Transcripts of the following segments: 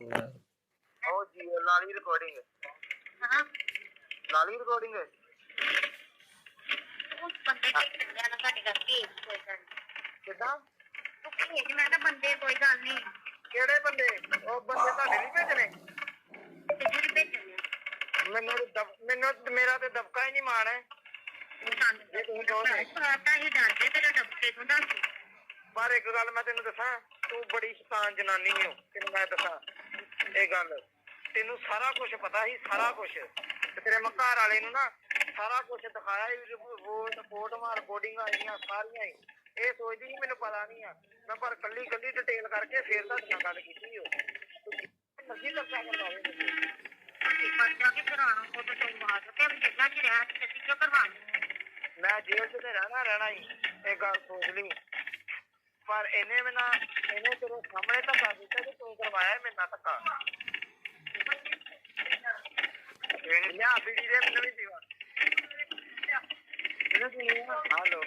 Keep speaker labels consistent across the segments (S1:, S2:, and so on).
S1: ਉਹ ਜੀ ਲਾਲੀ ਰਿਕਾਰਡਿੰਗ
S2: ਹਾਂ।
S1: ਲਾਲੀ ਰਿਕਾਰਡਿੰਗ
S2: ਉਸ ਬੰਦੇ ਤੇ ਚੱਲਿਆ ਨਾ ਸਾਡੇ ਕਰਕੇ ਕੋਈ ਗੱਲ ਨੀ।
S1: ਕਿੱਦਾਂ
S2: ਤੂੰ ਭੇਜ ਮੈਂ ਤਾਂ ਬੰਦੇ ਕੋਈ ਗੱਲ ਨਹੀਂ
S1: ਕਿਹੜੇ ਬੰਦੇ? ਉਹ ਬੰਦੇ ਤੁਹਾਡੇ ਨਹੀਂ ਭੇਜਣੇ?
S2: ਤੇ ਜਿਹੜੇ ਭੇਜਣੇ।
S1: ਮੈਨੂੰ ਮੇਰਾ ਤੇ ਦਬਕਾ ਹੀ ਨਹੀਂ ਮਾਣ ਹੈ।
S2: ਉਹ ਸਾਨੂੰ
S1: ਇਹ ਤੁਸੀਂ ਕਹੋ ਤੇ।
S2: ਪਤਾ ਹੀ ਡਰਦੇ ਤੇਰਾ ਡੱਬੇ ਤੋਂ ਦੱਸ।
S1: ਪਰ ਇੱਕ ਗੱਲ ਮੈਂ ਤੈਨੂੰ ਦੱਸਾਂ ਤੂੰ ਬੜੀ ਸ਼ੈਤਾਨ ਜਨਾਨੀ ਹੋ ਤੈਨੂੰ ਮੈਂ ਦੱਸਾਂ। ਇਹ ਗੱਲ। ਤੈਨੂੰ ਸਾਰਾ ਕੁਝ ਪਤਾ ਸੀ ਸਾਰਾ ਕੁਝ ਤੇ ਤੇਰੇ ਮੈਂ ਘਰ ਵਾਲੇ ਨੂੰ ਨਾ ਸਾਰਾ ਕੁਝ ਦਿਖਾਇਆ ਹੀ ਰਿਪੋਰਟ ਰਿਪੋਰਟ ਮਾਰ ਰਿਕਾਰਡਿੰਗ ਆਈਆਂ ਸਾਰੀਆਂ ਹੀ। ਇਹ ਸੋਚਦੀ ਸੀ ਮੈਨੂੰ ਪਤਾ ਨਹੀਂ ਆ। ਮੈਂ ਪਰ ਕੱਲੀ ਕੱਲੀ ਡਿਟੇਲ ਕਰਕੇ ਫੇਰ ਤੁਹਾਡੇ ਨਾਲ ਗੱਲ ਕੀਤੀ ਹੋ ਤੂੰ ਮਰਜ਼ੀ ਦੱਸਿਆ ਕਰਦਾ ਹੋਵੇ
S2: ਉਹ ਤਾਂ ਤੂੰ ਤੇ ਤੇ
S1: ਮੈਂ ਜੇਲ੍ਹ 'ਚ ਤੇ ਰਹਿਣਾ ਰਹਿਣਾ ਹੀ। ਇਹ ਗੱਲ ਸੋਚ ਲਈ। ਪਰ ਇਹਨੇ ਮੈਨਾਂ ਇਹਨੇ ਤੇਰੇ ਸਾਹਮਣੇ ਧੱਕਾ ਦਿੱਤਾ ਕਿ ਤੂੰ ਕਰਵਾਇਆ ਮੇਰੇ ਨਾਲ ਧੱਕਾ। ਬੀੜੀ ਦੇ ਮੈਨੂੰ ਵੀ ਇਹਨੂੰ ਹਾਲੋ।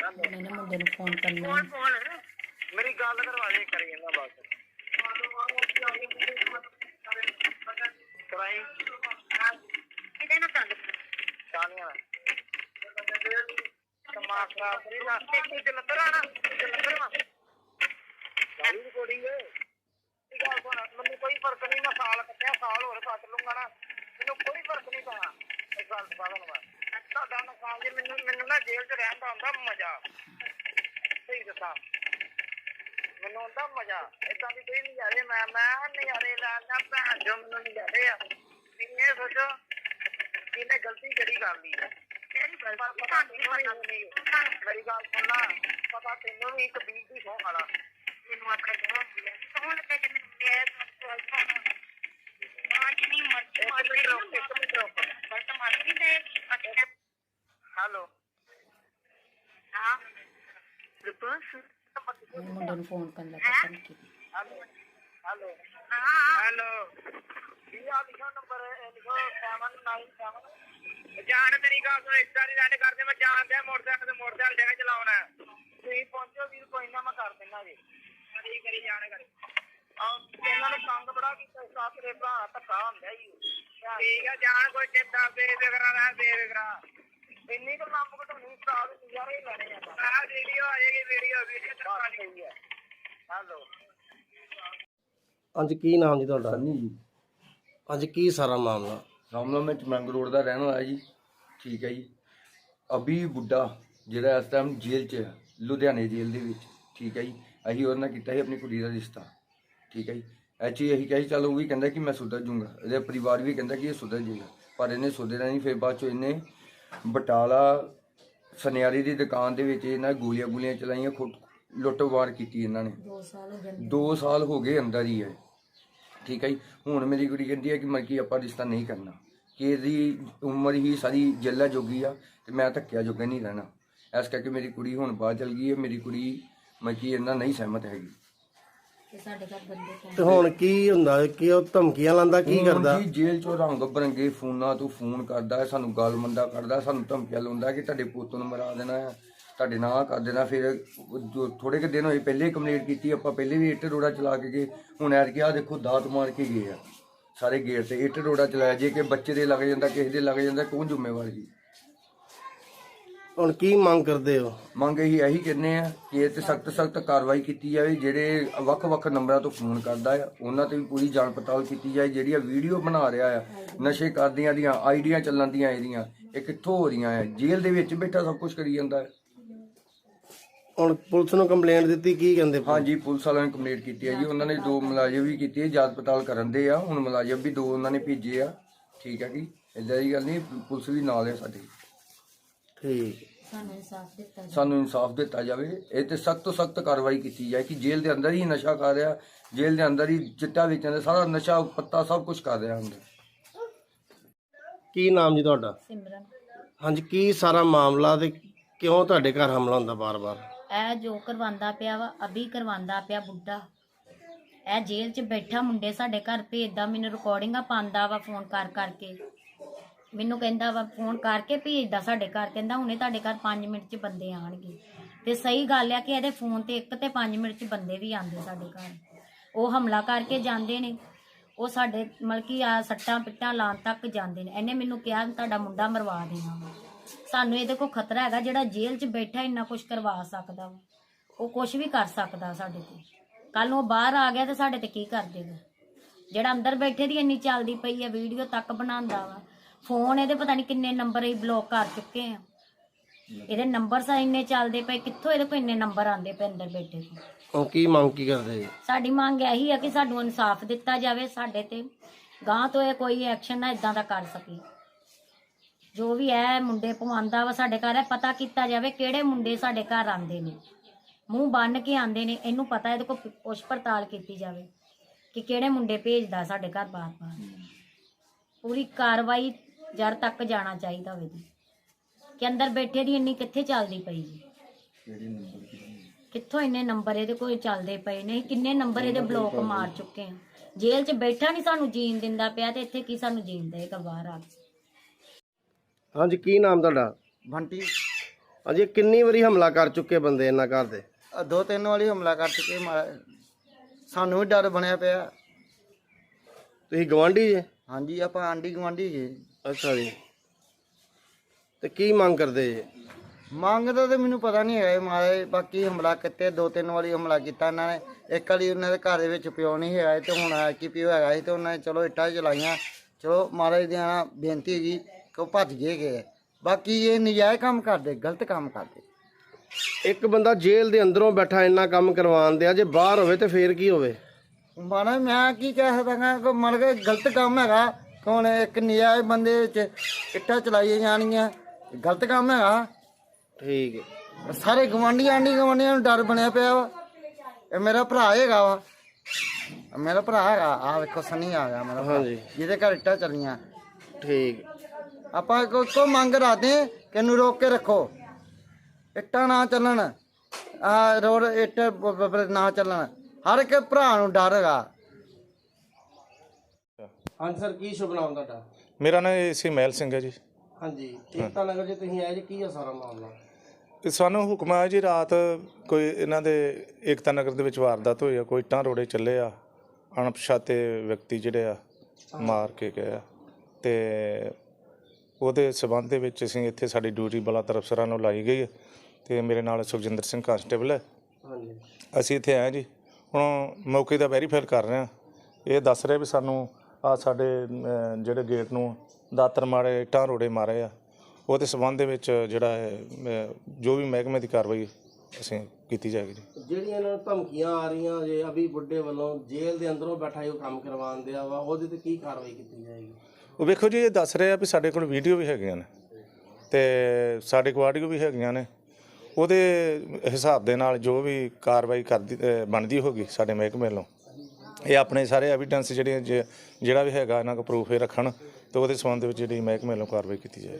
S3: ਨਾ ਮੁੰਡੇ ਨੂੰ ਫੋਨ ਕਰਨਾ
S1: ਮੇਰੀ ਗੱਲ ਕਰਵਾ ਦੇ ਕਰੀ ਜਾਂਦਾ ਬਸ ਕਰਾਈ
S2: ਇਹਦੇ ਨਾਲ ਗੱਲ ਕਰ
S1: ਸਾਨੀਆਂ ਦਿਮਾਗ ਖਰਾਬ ਤੂੰ ਜਲੰਧਰ ਆਣਾ ਜਲੰਧਰ ਆ ਗਾੜੀ ਰਿਕਾਰਡਿੰਗ ਇਹ ਮੈਨੂੰ ਕੋਈ ਫ਼ਰਕ ਨਹੀਂ, ਮੈਂ ਸਾਲ ਕੱਟਿਆ, ਸਾਲ ਹੋਰ ਕੱਟ ਲੂੰਗਾ ਨਾ। ਮੈਨੂੰ ਕੋਈ ਫ਼ਰਕ ਨਹੀਂ ਪੈਣਾ। ਇਸ ਗੱਲ ਤੋਂ ਬਾਅਦ ਤੁਹਾਡਾ ਨੁਕਸਾਨ ਜੇ ਮੈਨੂੰ ਮੈਨੂੰ ਨਾ ਜੇਲ੍ਹ 'ਚ ਰਹਿਣ ਦਾ ਹੁੰਦਾ ਮਜ਼ਾ। ਸਹੀ ਦੱਸਾਂ। ਮੈਨੂੰ ਹੁੰਦਾ ਮਜ਼ਾ। ਏਦਾਂ ਦੀ ਕੋਈ ਨਜ਼ਾਰੇ, ਮੈਂ ਮੈਂ ਨਜ਼ਾਰੇ ਲੈਣਾ ਭੈਣ ਜੋ ਮੈਨੂੰ ਨਜ਼ਾਰੇ ਆ। ਇਹ ਸੋਚੋ ਕਿ ਇਹਨੇ ਗਲਤੀ ਕਿਹੜੀ ਕਰ ਲਈ ਹੈ ਮੇਰੀ ਗੱਲ ਸੁਣ ਲਾ ਪਤਾ ਤੈਨੂੰ ਵੀ ਇੱਕ ਬੀਜ ਦੀ ਸੌਂ ਖਾਲਾ
S2: ਮੈਨੂੰ ਆਪਣੇ ਕੋਲ ਹੁੰਦੀ ਹੈ ਕੌਣ ਤੇ ਜੇ ਮੈਨੂੰ ਮੇਰੇ ਕੋਲ ਹਾਂ
S3: ਉਹਨੇ ਮੁੰਡੇ ਨੂੰ ਫੋਨ ਕਰਨ ਲੱਗਾ
S1: ਹੈਲੋ। ਹੈਲੋ।
S2: ਹਾਂ।
S1: ਹੈਲੋ। ਕੀ ਆ ਲਿਖੋ ਨੰਬਰ ਲਿਖੋ 797 ਜਾਣ ਤੇਰੀ ਗੱਲ ਸੁਣ ਇਦਾਂ ਨਹੀਂ ਰੈਂਡ ਕਰਦੇ ਮੈਂ ਜਾਣ ਦਿਆ ਮੋਟਰਸਾਈਕਲ ਤੇ ਮੋਟਰਸਾਈਕਲ ਜਗ੍ਹਾ ਚਲਾਉਣਾ। ਤੁਸੀਂ ਪਹੁੰਚੋ ਵੀਰ ਕੋਈ ਨਾ ਮੈਂ ਕਰ ਦਿੰਦਾ ਜੀ। ਕਰੀ ਕਰੀ ਜਾਣੇ ਕਰੀ। ਆ ਇਹਨਾਂ ਨੇ ਤੰਗ ਬੜਾ ਕੀਤਾ ਇਸ ਸਾਥ ਦੇ ਭਰਾ ਧੱਕਾ ਹੁੰਦਾ ਹੀ ਠੀਕ ਆ ਜਾਣ ਕੋਈ ਚਿੰਤਾ ਬੇਫਿਕਰਾ ਰਹਿ ਬੇਫਿਕਰਾ ਇੰਨੀ ਕੁ ਲੰਬ ਘਟਾਉਣੀ ਸਾਹ ਨਜ਼ਾਰੇ ਲੈਣੇ ਆ। ਆ ਵੀਡੀਓ ਆ ਜਾਏਗੀ ਵੀਡੀਓ ਵੀਡੀਓ ਚਲਾ ਲਈ ਹੈ। ਹੈਲੋ।
S4: ਅੱਜ ਕੀ ਨਾਮ ਜੀ ਤੁਹਾਡਾ?
S5: ਸੰਨੀ ਜੀ।
S4: ਅੱਜ ਕੀ ਸਾਰਾ ਮਾਮਲਾ?
S5: ਰਾਮਲਾ ਮੈਂ ਚਮੰਗ ਰੋਡ ਦਾ ਰਹਿਣ ਵਾਲਾ ਜੀ। ਠੀਕ ਹੈ ਜੀ। ਅਭੀ ਬੁੱਢਾ ਜਿਹੜਾ ਇਸ ਟਾਈਮ ਜੇਲ੍ਹ 'ਚ ਹੈ ਲੁਧਿਆਣੇ ਜੇਲ੍ਹ ਦੇ ਵਿੱਚ। ਠੀਕ ਹੈ ਜੀ। ਅਸੀਂ ਉਹਦੇ ਨਾਲ ਕੀਤਾ ਸੀ ਆਪਣੀ ਕੁੜੀ ਦਾ ਰਿਸ਼ਤਾ। ਠੀਕ ਹੈ ਜੀ। ਐਚੀ ਅਸੀਂ ਕਿਹਾ ਚੱਲ ਉਹ ਵੀ ਕਹਿੰਦਾ ਕਿ ਮੈਂ ਸੁਧਰ ਜੂੰਗਾ। ਇਹਦੇ ਪਰਿਵਾਰ ਵੀ ਕਹਿੰਦਾ ਕਿ ਇਹ ਸੁਧਰ ਜੇਗਾ। ਪਰ ਇਹਨੇ ਸੁਧਰਿਆ ਨਹੀਂ ਫਿਰ ਬਾਅਦ ਚੋਂ ਇਹਨੇ ਬਟਾਲਾ ਸੁਨਿਆਰੀ ਦੀ ਦੁਕਾਨ ਦੇ ਵਿੱਚ ਇਹਨਾਂ ਗੋਲੀਆਂ ਗੋਲੀਆਂ ਚਲਾਈਆਂ ਖੁੱਟ ਲੁੱਟਵਾਰ ਕੀਤੀ ਇਹਨਾਂ ਨੇ।
S3: 2 ਸਾਲ ਹੋ ਗਏ
S5: 2 ਸਾਲ ਹੋ ਗਏ ਅੰਦਰ ਹੀ ਹੈ। ਠੀਕ ਹੈ ਜੀ? ਹੁਣ ਮੇਰੀ ਕੁੜੀ ਕਹਿੰਦੀ ਹੈ ਕਿ ਮਰਕੀ ਆਪਾਂ ਰਿਸ਼ਤਾ ਨਹੀਂ ਕਰਨਾ। ਕਿ ਇਹਦੀ ਉਮਰ ਹੀ ਸਾਰੀ ਜੱਲਾ ਜੋਗੀ ਆ ਤੇ ਮੈਂ ਧੱਕਿਆ ਜੋਗਾ ਨਹੀਂ ਰਹਿਣਾ। ਇਸ ਕਰਕੇ ਮੇਰੀ ਕੁੜੀ ਹੁਣ ਬਾਹਰ ਚਲ ਗਈ ਹੈ ਮੇਰੀ ਕੁੜੀ ਮਰਕੀ ਇਹਨਾਂ ਨਹੀਂ ਸਹਿਮਤ ਹੈਗੀ।
S3: ਤੇ ਸਾਡੇ ਘਰ ਬੰਦੇ
S4: ਤੇ
S3: ਫੋਨ
S4: ਹੁਣ ਕੀ ਹੁੰਦਾ? ਕਿ ਉਹ ਧਮਕੀਆਂ ਲਾਂਦਾ ਕੀ ਕਰਦਾ?
S5: ਜੀ ਜੇਲ੍ਹ ਚੋਂ ਰੰਗ ਬਰੰਗੇ ਫੋਨਾਂ ਤੋਂ ਫੋਨ ਕਰਦਾ ਹੈ ਸਾਨੂੰ ਗੱਲ ਮੰਦਾ ਕਰਦਾ ਸਾਨੂੰ ਧਮਕੀਆਂ ਲਾਉਂਦਾ ਕਿ ਤੁਹਾਡੇ ਪੁੱਤ ਨੂੰ ਮਰਾ ਦੇਣਾ ਹੈ। ਤੁਹਾਡੇ ਨਾਲ ਕਰ ਦੇਣਾ। ਫਿਰ ਜੋ ਥੋੜੇ ਕੁ ਦਿਨ ਹੋਏ ਪਹਿਲੇ ਕੰਪਲੀਟ ਕੀਤੀ ਆਪਾਂ ਪਹਿਲੇ ਵੀ ਇੱਟ ਰੋੜਾ ਚਲਾ ਕੇ ਗਏ। ਹੁਣ ਐਰ ਕੇ ਆ ਦੇਖੋ ਦਾਤ ਮਾਰ ਕੇ ਗਏ ਆ ਸਾਰੇ ਗੇਟ ਤੇ। ਇੱਟ ਰੋੜਾ ਚਲਾਇਆ ਜੇ ਕਿ ਬੱਚੇ ਦੇ ਲੱਗ ਜਾਂਦਾ ਕਿਸੇ ਦੇ ਲੱਗ ਜਾਂਦਾ ਕੌਣ ਜ਼ਿੰਮੇਵਾਰ ਜੀ?
S4: ਹੁਣ ਕੀ ਮੰਗ ਕਰਦੇ ਹੋ?
S5: ਮੰਗ ਇਹੀ ਇਹੀ ਕਹਿੰਦੇ ਆ ਕਿ ਇਹ ਤੇ ਸਖਤ ਸਖਤ ਕਾਰਵਾਈ ਕੀਤੀ ਜਾਵੇ। ਜਿਹੜੇ ਵੱਖ-ਵੱਖ ਨੰਬਰਾਂ ਤੋਂ ਫੋਨ ਕਰਦਾ ਆ ਉਹਨਾਂ ਤੇ ਵੀ ਪੂਰੀ ਜਾਂਚ ਪੜਤਾਲ ਕੀਤੀ ਜਾਏ। ਜਿਹੜੀਆਂ ਵੀਡੀਓ ਬਣਾ ਰਿਹਾ ਆ ਨਸ਼ੇ ਕਰਦਿਆਂ ਦੀਆਂ ਆਈਡੀਆਂ ਚੱਲਣ ਦੀਆਂ ਇਹਦੀਆਂ ਇਹ ਕਿੱਥੋਂ ਹੋ ਰਹੀਆਂ ਆ? ਜੇਲ੍ਹ ਦੇ ਵਿੱਚ ਬੈਠਾ ਸਭ ਕੁਝ ਕਰੀ ਜਾਂਦਾ ਹੈ
S4: ਹੁਣ ਪੁਲਿਸ ਨੂੰ ਕੰਪਲੇਂਟ ਦਿੱਤੀ ਕੀ ਕਹਿੰਦੇ
S5: ਹਾਂਜੀ ਪੁਲਿਸ ਵਾਲਿਆਂ ਨੇ ਕੰਪਲੀਟ ਕੀਤੀ ਹੈ ਜੀ। ਉਹਨਾਂ ਨੇ ਦੋ ਮੁਲਾਜ਼ਮ ਵੀ ਕੀਤੀ ਹੈ ਜਾਂਚ ਪੜਤਾਲ ਕਰਨ ਦੇ ਆ। ਹੁਣ ਮੁਲਾਜ਼ਮ ਵੀ ਦੋ ਉਹਨਾਂ ਨੇ ਭੇਜੇ ਆ। ਠੀਕ ਹੈ ਜੀ। ਇਦਾਂ ਦੀ ਗੱਲ ਨਹੀਂ ਪੁਲਿਸ ਵੀ ਨਾਲ ਹੈ ਸਾਡੀ।
S4: ਠੀਕ।
S3: ਸਾਨੂੰ ਇਨਸਾਫ ਦਿੱਤਾ ਜਾਵੇ।
S5: ਸਾਨੂੰ ਇਨਸਾਫ ਦਿੱਤਾ ਜਾਵੇ। ਇਹ ਤੇ ਸਖਤ ਤੋਂ ਸਖਤ ਕਾਰਵਾਈ ਕੀਤੀ ਜਾਏ ਕਿ ਜੇਲ੍ਹ ਦੇ ਅੰਦਰ ਹੀ ਨਸ਼ਾ ਕਰ ਰਿਹਾ ਜੇਲ੍ਹ ਦੇ ਅੰਦਰ ਹੀ ਚਿੱਟਾ ਵੇਚਣ ਦਾ ਸਾਰਾ ਨਸ਼ਾ ਪੱਤਾ ਸਭ ਕੁਝ ਕਰ ਰਿਹਾ ਅੰਦਰ।
S4: ਕੀ ਨਾਮ ਜੀ ਤੁਹਾਡਾ?
S3: ਸਿਮਰਨ।
S4: ਹਾਂਜੀ ਕੀ ਸਾਰਾ ਮਾਮਲਾ ਤੇ ਕਿਉਂ ਤੁਹਾਡੇ ਘਰ ਹਮਲਾ ਹੁੰਦਾ ਬਾਰ-ਬਾਰ?
S3: ਇਹ ਜੋ ਕਰਵਾਉਂਦਾ ਪਿਆ ਵਾ, ਅਭੀ ਕਰਵਾਉਂਦਾ ਪਿਆ ਬੁੱਢਾ। ਇਹ ਜੇਲ੍ਹ 'ਚ ਬੈਠਾ ਮੁੰਡੇ ਸਾਡੇ ਘਰ ਭੇਜਦਾ, ਮੈਨੂੰ ਰਿਕਾਰਡਿੰਗਾਂ ਪਾਉਂਦਾ ਵਾ ਫੋਨ ਕਰ ਕਰਕੇ। ਮੈਨੂੰ ਕਹਿੰਦਾ ਵਾ ਫੋਨ ਕਰਕੇ ਭੇਜਦਾ ਸਾਡੇ ਘਰ, ਕਹਿੰਦਾ ਹੁਣੇ ਤੁਹਾਡੇ ਘਰ 5 ਮਿੰਟ 'ਚ ਬੰਦੇ ਆਣਗੇ ਤੇ ਸਹੀ ਗੱਲ ਆ ਕਿ ਇਹਦੇ ਫੋਨ ਤੇ ਇੱਕ ਤੇ 5 ਮਿੰਟ 'ਚ ਬੰਦੇ ਵੀ ਆਉਂਦੇ ਸਾਡੇ ਘਰ। ਉਹ ਹਮਲਾ ਕਰਕੇ ਜਾਂਦੇ ਨੇ। ਉਹ ਸਾਡੇ, ਮਤਲਬ ਕਿ ਆ ਸੱਟਾਂ ਪਿੱਟਾਂ ਲਾਉਣ ਤੱਕ ਜਾਂਦੇ ਨੇ। ਇਹਨੇ ਮੈਨੂੰ ਕਿਹਾ ਤੁਹਾਡਾ ਮੁੰਡਾ ਮਰਵਾ ਦੇਣਾ ਵਾ। ਸਾਨੂੰ ਇਹਦੇ ਕੋਲ ਖਤਰਾ ਹੈਗਾ ਜਿਹੜਾ ਜੇਲ੍ਹ 'ਚ ਬੈਠਾ ਇੰਨਾ ਕੁਝ ਕਰਵਾ ਸਕਦਾ ਵਾ। ਉਹ ਕੁਝ ਵੀ ਕਰ ਸਕਦਾ ਸਾਡੇ ਤੇ ਕੱਲ। ਨੂੰ ਉਹ ਬਾਹਰ ਆ ਗਿਆ ਤੇ ਸਾਡੇ ਤੇ ਕੀ ਕਰ ਦੇਗਾ। ਜਿਹੜਾ ਅੰਦਰ ਬੈਠੇ ਦੀ ਇੰਨੀ ਚੱਲਦੀ ਪਈ ਹੈ ਵੀਡੀਓ ਤੱਕ ਬਣਾਉਂਦਾ ਵਾ। ਫੋਨ ਇਹਦੇ ਪਤਾ ਨਹੀਂ ਕਿੰਨੇ ਨੰਬਰ ਹੀ ਬਲੌਕ ਕਰ ਚੁੱਕੇ ਆ। ਇਹਦੇ ਨੰਬਰ ਸਾ ਇੰਨੇ ਚੱਲਦੇ ਪਏ ਕਿੱਥੋਂ ਇਹਦੇ ਕੋਲ ਇੰਨੇ ਨੰਬਰ ਆਉਂਦੇ ਪਏ ਅੰਦਰ ਬੈਠੇ ਤੋਂ?
S4: ਹੁਣ ਕੀ ਮੰਗ ਕੀ ਕਰਦੇ ਜੀ?
S3: ਸਾਡੀ ਮੰਗ ਇਹੀ ਹੈ ਕਿ ਸਾਨੂੰ ਇਨਸਾਫ ਦਿੱਤਾ ਜਾਵੇ ਸਾਡੇ ਤੇ। ਗਾਂ ਤੋਂ ਇਹ ਕੋਈ ਐਕਸ਼ਨ ਨਾ ਇਦਾਂ ਦਾ ਕਰ ਸਕੇ। ਜੋ ਵੀ ਹੈ ਮੁੰਡੇ ਪਵਾਉਂਦਾ ਵਾ ਸਾਡੇ ਘਰ ਹੈ ਪਤਾ ਕੀਤਾ ਜਾਵੇ ਕਿਹੜੇ ਮੁੰਡੇ ਸਾਡੇ ਘਰ ਆਉਂਦੇ ਨੇ। ਮੂੰਹ ਬੰਨ ਕੇ ਆਉਂਦੇ ਨੇ ਇਹਨੂੰ ਪਤਾ ਇਹਦੇ ਕੋਲ ਪੁੱਛ ਪੜਤਾਲ ਕੀਤੀ ਜਾਵੇ ਕਿ ਕਿਹੜੇ ਮੁੰਡੇ ਭੇਜਦਾ ਸਾਡੇ ਘਰ ਬਾਰ-ਬਾਰ। ਪੂਰੀ ਕਾਰਵਾਈ ਜੜ ਤੱਕ ਜਾਣਾ ਚਾਹੀਦਾ ਹੋਵੇ ਜੀ ਕਿ ਅੰਦਰ ਬੈਠੇ ਦੀ ਇੰਨੀ ਕਿੱਥੇ ਚੱਲਦੀ ਪਈ ਜੀ? ਕਿੱਥੋਂ ਇੰਨੇ ਨੰਬਰ ਇਹਦੇ ਕੋਲ ਚੱਲਦੇ ਪਏ ਨੇ? ਕਿੰਨੇ ਨੰਬਰ ਇਹਦੇ ਬਲੌਕ ਮਾਰ ਚੁੱਕੇ ਆ? ਜੇਲ੍ਹ 'ਚ ਬੈਠਾ ਨਹੀਂ ਸਾਨੂੰ ਜੀਣ ਦਿੰਦਾ ਪਿਆ ਤੇ ਇੱਥੇ ਕੀ ਸਾਨੂੰ ਜੀਣ ਦੇਗਾ ਬਾਹਰ ਆ ਕੇ?
S4: ਹਾਂਜੀ ਕੀ ਨਾਮ ਤੁਹਾਡਾ?
S6: ਬੰਟੀ।
S4: ਹਾਂਜੀ ਕਿੰਨੀ ਵਾਰੀ ਹਮਲਾ ਕਰ ਚੁੱਕੇ ਬੰਦੇ ਇਹਨਾਂ ਘਰ ਦੇ?
S6: ਦੋ ਤਿੰਨ ਵਾਰੀ ਹਮਲਾ ਕਰ ਚੁੱਕੇ ਮਾ- ਸਾਨੂੰ ਵੀ ਡਰ ਬਣਿਆ ਪਿਆ।
S4: ਤੁਸੀਂ ਗਵਾਂਢੀ ਜੇ?
S6: ਹਾਂਜੀ ਆਪਾਂ ਆਂਡੀ ਗਵਾਂਢੀ ਜੀ।
S4: ਅੱਛਾ ਜੀ। ਤੇ ਕੀ ਮੰਗ ਕਰਦੇ ਜੀ?
S6: ਮੰਗਦਾ ਤੇ ਮੈਨੂੰ ਪਤਾ ਨਹੀਂ ਹੈ ਮਾਰੇ ਬਾਕੀ ਹਮਲਾ ਕੀਤੇ ਦੋ ਤਿੰਨ ਵਾਰੀ ਹਮਲਾ ਕੀਤਾ ਇਹਨਾਂ ਨੇ। ਇੱਕ ਵਾਰੀ ਉਹਨਾਂ ਦੇ ਘਰ ਦੇ ਵਿੱਚ ਪਿਓ ਨਹੀਂ ਹੈਗਾ ਤੇ ਹੁਣ ਆ ਕੀ ਪਿਓ ਹੈਗਾ ਸੀ ਤੇ ਉਹਨਾਂ ਨੇ ਚਲੋ ਇੱਟਾਂ ਚਲਾਈਆਂ। ਚਲੋ ਮਹਾਰਾਜ ਦੀ ਨਾ ਬੇਨਤੀ ਹੈਗੀ ਕਿ ਉਹ ਭੱਜ ਗਏ ਗਏ ਬਾਕੀ ਇਹ ਨਜਾਇਜ਼ ਕੰਮ ਕਰਦੇ ਗਲਤ ਕੰਮ ਕਰਦੇ।
S4: ਇੱਕ ਬੰਦਾ ਜੇਲ੍ਹ ਦੇ ਅੰਦਰੋਂ ਬੈਠਾ ਇੰਨਾ ਕੰਮ ਕਰਵਾਉਣ ਦਿਆ ਜੇ ਬਾਹਰ ਹੋਵੇ ਤੇ ਫੇਰ ਕੀ ਹੋਵੇ?
S6: ਮਾਣਾ ਮੈਂ ਕੀ ਕਹਿ ਸਕਦਾ ਕਿ ਮਨ ਕੇ ਗਲਤ ਕੰਮ ਹੈਗਾ ਕੌਣ ਇੱਕ ਨਜਾਇਜ਼ ਬੰਦੇ ਵਿੱਚ ਇੱਟਾਂ ਚਲਾਈਆਂ ਜਾਣੀਆਂ ਗਲਤ ਕੰਮ ਹੈਗਾ।
S4: ਠੀਕ ਹੈ।
S6: ਸਾਰੇ ਗਵਾਂਢੀ ਆਂਢੀ ਗਵਾਂਢੀਆਂ ਨੂੰ ਡਰ ਬਣਿਆ ਪਿਆ ਵਾ। ਇਹ ਮੇਰਾ ਭਰਾ ਹੈਗਾ ਵਾ। ਮੇਰਾ ਭਰਾ ਹੈਗਾ ਆ ਵੇਖੋ ਸਨੀ ਆ ਗਿਆ ਮੇਰਾ
S4: ਹਾਂਜੀ।
S6: ਜਿਹਦੇ ਘਰ ਇੱਟਾਂ ਚੱਲੀਆਂ।
S4: ਠੀਕ।
S6: ਆਪਾਂ ਕੋ ਕੋ ਮੰਗ ਰਾਦੇ ਕਿ ਇਹਨੂੰ ਰੋਕ ਕੇ ਰੱਖੋ। ਇੱਟਾਂ ਨਾ ਚੱਲਣ। ਆ ਰੋਡ ਇੱਟ ਨਾ ਚੱਲਣ। ਹਰ ਇੱਕ ਭਰਾ ਨੂੰ ਡਰ ਹੈਗਾ।
S4: ਹਾਂਜੀ ਸਰ ਕੀ ਸ਼ੁਭ ਨਾਮ ਤੁਹਾਡਾ?
S7: ਮੇਰਾ ਨਾਮ ਸੀ ਮਹਿਲ ਸਿੰਘ ਹੈ ਜੀ।
S4: ਹਾਂਜੀ ਏਕਤਾ ਨਗਰ ਜੇ ਤੁਸੀਂ ਆਏ ਜੀ ਕੀ ਹੈ ਸਾਰਾ ਮਾਮਲਾ?
S7: ਤੇ ਸਾਨੂੰ ਹੁਕਮ ਆਇਆ ਜੀ ਰਾਤ ਕੋਈ ਇਹਨਾਂ ਦੇ ਏਕਤਾ ਨਗਰ ਦੇ ਵਿੱਚ ਵਾਰਦਾਤ ਹੋਈ ਆ ਕੋਈ ਇੱਟਾਂ ਰੋੜੇ ਚੱਲੇ ਆ ਅਣਪਛਾਤੇ ਵਿਅਕਤੀ ਜਿਹੜੇ ਆ ਮਾਰ ਕੇ ਗਏ ਆ। ਤੇ ਉਹਦੇ ਸਬੰਧ ਦੇ ਵਿੱਚ ਅਸੀਂ ਇੱਥੇ ਸਾਡੀ ਡਿਊਟੀ ਬਲਾ ਤਰਫਸਰਾਂ ਨੂੰ ਲਾਈ ਗਈ ਹੈ ਤੇ ਮੇਰੇ ਨਾਲ ਸੁਖਜਿੰਦਰ ਸਿੰਘ ਕਾਂਸਟੇਬਲ ਹੈ।
S4: ਹਾਂਜੀ।
S7: ਅਸੀਂ ਇੱਥੇ ਆਏ ਜੀ। ਹੁਣ ਮੌਕੇ ਦਾ ਵੈਰੀਫਾਈ ਕਰ ਰਹੇ ਹਾਂ। ਇਹ ਦੱਸ ਰਹੇ ਵੀ ਸਾਨੂੰ ਆ ਸਾਡੇ ਅਮ, ਜਿਹੜੇ ਗੇਟ ਨੂੰ ਦਾਤਰ ਮਾਰੇ ਇੱਟਾਂ ਰੋੜੇ ਮਾਰੇ ਆ। ਉਹਦੇ ਸਬੰਧ ਦੇ ਵਿੱਚ ਜਿਹੜਾ ਹੈ, ਅਮ, ਜੋ ਵੀ ਮਹਿਕਮੇ ਦੀ ਕਾਰਵਾਈ ਅਸੀਂ ਕੀਤੀ ਜਾਏਗੀ ਜੀ।
S4: ਜਿਹੜੀਆਂ ਇਹਨਾਂ ਨੂੰ ਧਮਕੀਆਂ ਆ ਰਹੀਆਂ ਜੇ ਅਭੀ ਬੁੱਢੇ ਵੱਲੋਂ ਜੇਲ੍ਹ ਦੇ ਅੰਦਰੋਂ ਬੈਠਾ ਹੀ ਉਹ ਕੰਮ ਕਰਵਾਉਣ ਦਿਆ ਵਾ ਉਹਦੇ ਤੇ ਕੀ ਕਾਰਵਾਈ ਕੀਤੀ ਜਾਏਗੀ?
S7: ਉਹ ਵੇਖੋ ਜੀ ਇਹ ਦੱਸ ਰਹੇ ਆ ਵੀ ਸਾਡੇ ਕੋਲ ਵੀਡੀਓ ਵੀ ਹੈਗੀਆਂ ਨੇ ਤੇ ਸਾਡੇ ਕੋਲ ਆਡੀਓ ਵੀ ਹੈਗੀਆਂ ਨੇ। ਉਹਦੇ ਹਿਸਾਬ ਦੇ ਨਾਲ ਜੋ ਵੀ ਕਾਰਵਾਈ ਕਰਦੀ ਅ, ਬਣਦੀ ਹੋਗੀ ਸਾਡੇ ਮਹਿਕਮੇ ਵੱਲੋਂ ਇਹ ਆਪਣੇ ਸਾਰੇ ਐਵੀਡੈਂਸ ਜਿਹੜੇ ਜੇ- ਜਿਹੜਾ ਵੀ ਹੈਗਾ ਇਹਨਾਂ ਕੋਲ ਪ੍ਰੂਫ ਇਹ ਰੱਖਣ ਤੇ ਉਹਦੇ ਸੰਬੰਧ ਵਿੱਚ ਜਿਹੜੀ ਮਹਿਕਮੇ ਵੱਲੋਂ ਕਾਰਵਾਈ ਕੀਤੀ ਜਾਏ।